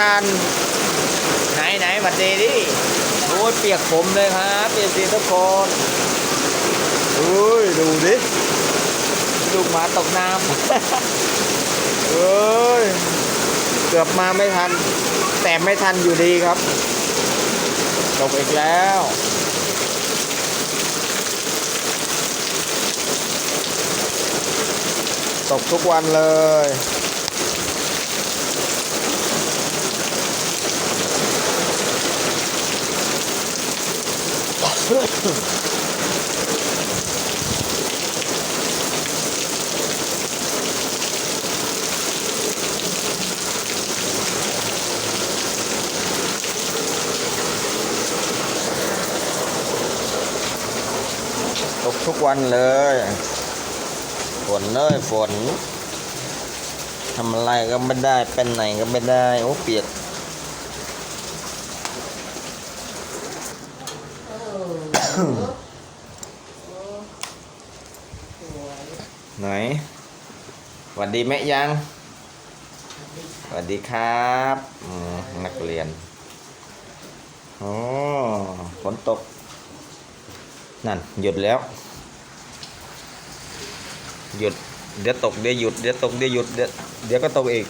กัน ไหนไหนหวัดดีดิโอ้ยเปียกผมเลยครับเปียกสีทุกคนอุ้ยดูดิลูกหมาตกน้ำเอ้ยเกือบมาไม่ทัน แต่ไม่ทันอยู่ดีครับตกอีกแล้วตกทุกวันเลย ตกทุกวันเลย ฝนเลยฝนทำอะไรก็ไม่ได้เป็นไหนก็ไม่ได้ โอ้เปียก ไหนสวัสดีแม่ยังสวัสดีครับนักเรียนโอ้ฝนตก นั่น หยุดแล้ว หยุด เดี๋ยวตกเดี๋ยวหยุด เดี๋ยวตกเดี๋ยวหยุด เดี๋ยวเดี๋ยวก็ตกอีก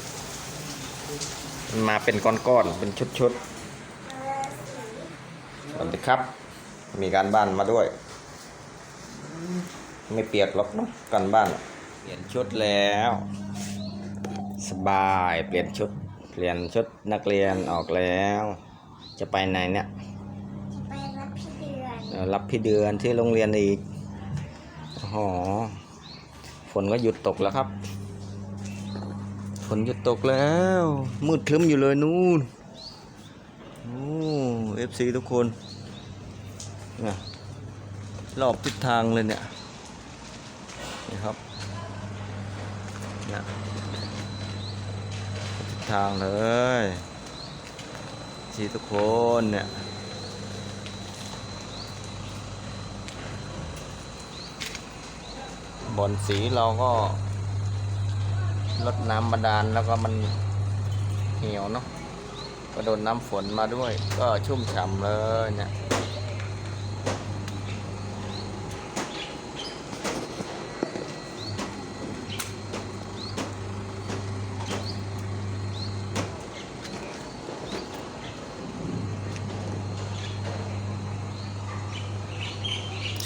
มันมาเป็นก้อนๆ เป็นชุดๆ สวัสดีครับ มีการบ้านมาด้วย ไม่เปียกหรอกเนอะกันบ้านอะเปลี่ยนชุดแล้ว สบายเปลี่ยนชุด เปลี่ยนชุดนักเรียนออกแล้ว จะไปไหนเนี่ยไปรับพี่เดือนเอ่อรับพี่เดือนที่โรงเรียนอีกโอ้โหฝนก็หยุดตกแล้วครับ ฝนหยุดตกแล้ว มืดครึ้มอยู่เลยนู่นโอ้เอฟซีทุกคนเนี่ยรอบทิศทางเลยเนี่ยนี่ครับเนี่ยทิศทางเลยที่ทุกคนเนี่ยบอนสีเราก็ลดน้ำบาดาลแล้วก็มันเหี่ยวเนาะก็โดนน้ำฝนมาด้วย ก็ชุ่มฉ่ำเลยเนี่ย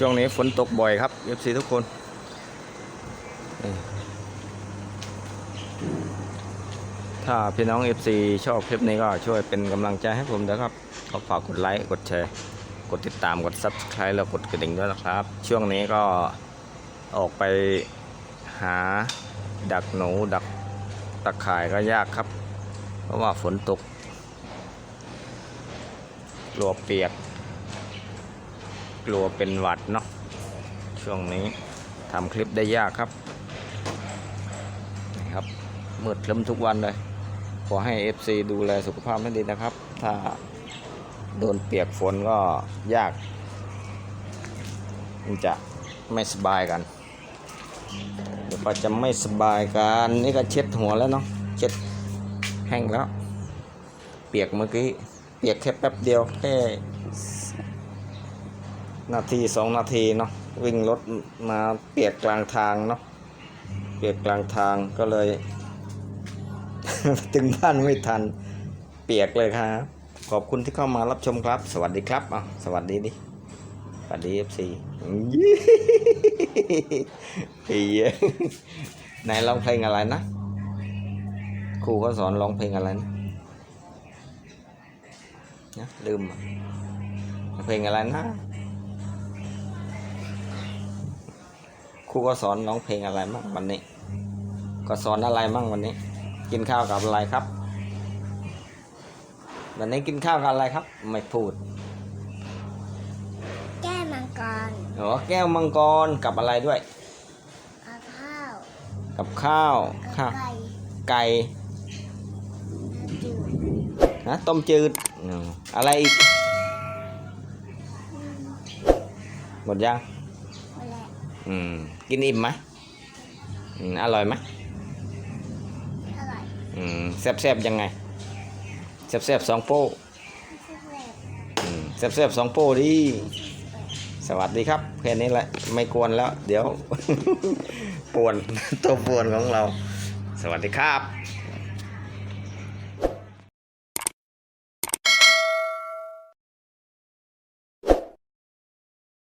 ช่วงนี้ฝนตกบ่อยครับเอฟซีทุกคน ถ้าพี่น้อง FC ชอบคลิปนี้ก็ช่วยเป็นกำลังใจให้ผมนะครับ ก็ฝากกดไลค์ กดแชร์ กดติดตาม กด Subscribe แล้วกดกระดิ่งด้วยนะครับ ช่วงนี้ก็ออกไปหาดักหนูดักตะข่ายก็ยากครับ เพราะว่าฝนตกกลัวเปียก กลัวเป็นหวัดเนาะช่วงนี้ทำคลิปได้ยากครับนี่ครับมืดคลึ้มทุกวันเลย ขอให้ FC ดูแลสุขภาพให้ดีนะครับ ถ้าโดนเปียกฝนก็ยาก มันจะไม่สบายกันเดี๋ยวก็จะไม่สบายกัน นี่ก็เช็ดหัวแล้วเนาะเช็ดแห้งแล้ว เปียกเมื่อกี้ เปียกแค่แป๊บเดียวแค่ นาทีสองนาทีเนาะวิ่งรถมาเปียกกลางทางเนาะเปียกกลางทางก็เลย ถึงบ้านไม่ทัน เปียกเลยครับ ขอบคุณที่เข้ามารับชมครับ สวัสดีครับอะสวัสดีดิสวัสดีเอฟซีเฮียไหนร้องเพลงอะไรนะครูก็สอนร้องเพลงอะไรนะนะลืมเพลงอะไรนะ ครูก็สอนร้องเพลงอะไรมั่งวันนี้ ก็สอนอะไรมั่งวันนี้ กินข้าวกับอะไรครับ วันนี้กินข้าวกับอะไรครับ ไม่พูด แก้มังกรอ๋อแก้วมังกรกับอะไรด้วยเอาข้าวกับข้าวกับข้าว ไก่ไก่จืดนะต้มจืดอืมอะไรอีกหมดยังหมดแล้ว อืม กินอิ่มไหมอืมอร่อยไหมอร่อยอืมแซ่บๆยังไงแแซ่บๆสองโป้อืมแซ่บๆสองโป้ดิสวัสดีครับแค่นี้แหละไม่กวนแล้ว เดี๋ยว ป่วนตัวป่วนของเรา สวัสดีครับ